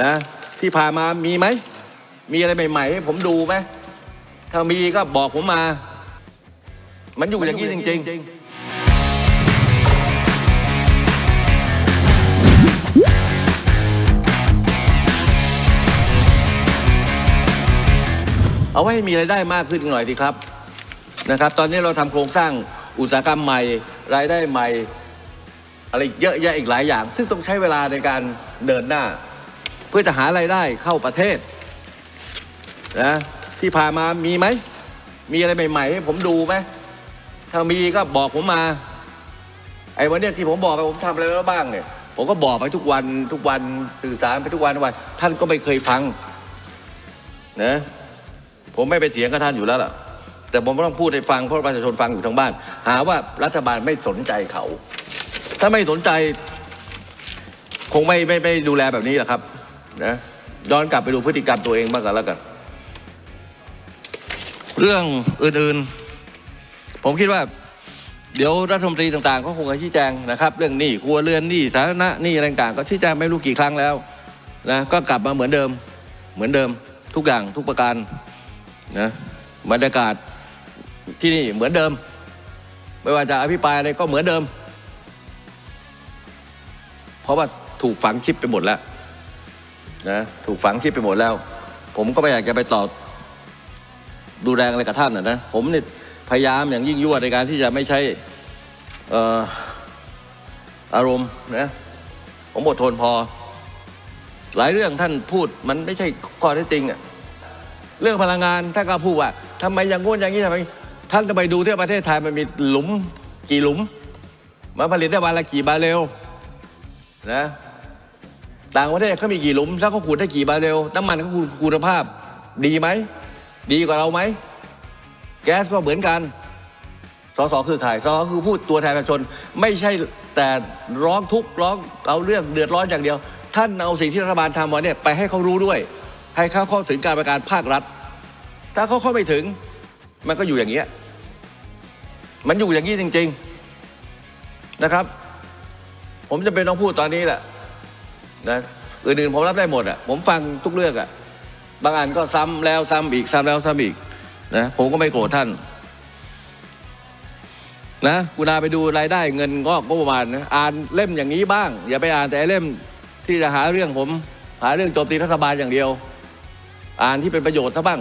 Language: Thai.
นะที่ผ่านมามีไหม มีอะไรใหม่ๆให้ผมดูไหมถ้ามีก็บอกผมมา มันอยู่อย่างนี้จริง ๆ เอาไว้ให้มีรายได้มากขึ้นหน่อยดีครับนะครับ ตอนนี้เราทำโครงสร้างอุตสาหกรรมใหม่ รายได้ใหม่ อะไรเยอะแยะอีกหลายอย่าง ซึ่งต้องใช้เวลาในการเดินหน้า เพื่อจะหารายได้เข้าประเทศนะที่ผ่านมามีไหม มีอะไรใหม่ๆให้ผมดูไหมถ้ามีก็บอกผมมาไอ้วันเนี้ยที่ผมบอกไปผมทำอะไรแล้วบ้างเนี่ยผมก็บอกไปทุกวันทุกวันสื่อสารไปทุกวันทุกวัน ท่านก็ไม่เคยฟังนะผมไม่ไปเถียงกับท่านอยู่แล้วล่ะ แต่ผมต้องพูดให้ฟังเพราะประชาชนฟังอยู่ทางบ้าน หาว่ารัฐบาลไม่สนใจเขา ถ้าไม่สนใจ คงไม่ไม่ไม่ดูแลแบบนี้แหละครับ นะย้อนกลับไปดูพฤติกรรมตัวเองบ้างกันแล้วกัน เรื่องอื่นๆ ผมคิดว่า เดี๋ยวรัฐมนตรีต่างๆ ก็คงจะชี้แจงนะครับ เรื่องหนี้ครัวเรือนหนี้สาธารณะหนี้อะไรต่างๆก็ชี้แจงไม่รู้กี่ครั้งแล้วนะก็กลับมาเหมือนเดิมเหมือนเดิมทุกอย่างทุกประการนะบรรยากาศที่นี่เหมือนเดิม ไม่ว่าจะอภิปรายอะไรก็เหมือนเดิม เพราะว่าถูกฝังชิปไปหมดแล้ว นะถูกฝังชิปไปหมดแล้ว ผมก็ไม่อยากจะไปต่อดูแรงอะไรกับท่านนะนะผมเนี่ยพยายามอย่างยิ่งยวดในการที่จะไม่ใช่ออารมณ์นะผมอดทนพอ หลายเรื่องท่านพูดมันไม่ใช่ข้อเท็จจริงอะเรื่องพลังงานท่านก็พูดว่าทำไมอย่างงู้นอย่างนี้ทำไมท่านจะไปดูที่ประเทศไทยมันมีหลุมกี่หลุมมาผลิตได้วันละกี่บาร์เรลนะ ต่างประเทศเขามีกี่หลุม แล้วเขาขุดได้กี่บาเรลน้ำมันเขาคุณภาพ ดีไหม ดีกว่าเราไหม แก๊สก็เหมือนกัน สสคือใครสสคือพูดตัวแทนประชาชน ไม่ใช่แต่ร้องทุกข์ร้องเอาเรื่องเดือดร้อนอย่างเดียว ท่านเอาสิ่งที่รัฐบาลทำมาเนี่ยไปให้เขารู้ด้วย ให้เขาเข้าถึงการบริการภาครัฐ ถ้าเขาเข้าไม่ถึง มันก็อยู่อย่างเงี้ย มันอยู่อย่างนี้จริง ๆนะครับ ผมจะเป็นต้องพูดตอนนี้แหละ นะอื่นๆผมรับได้หมดอะผมฟังทุกเรื่องอะบางอันก็ซ้ำแล้วซ้ำอีกซ้ำแล้วซ้ำอีกนะผมก็ไม่โกรธท่านนะกุณาไปดูรายได้เงินงอกก็ประมาณนะอ่านเล่มอย่างนี้บ้าง อย่าไปอ่านแต่เล่มที่จะหาเรื่องผม หาเรื่องโจมตีรัฐบาลอย่างเดียว อ่านที่เป็นประโยชน์ซะบ้าง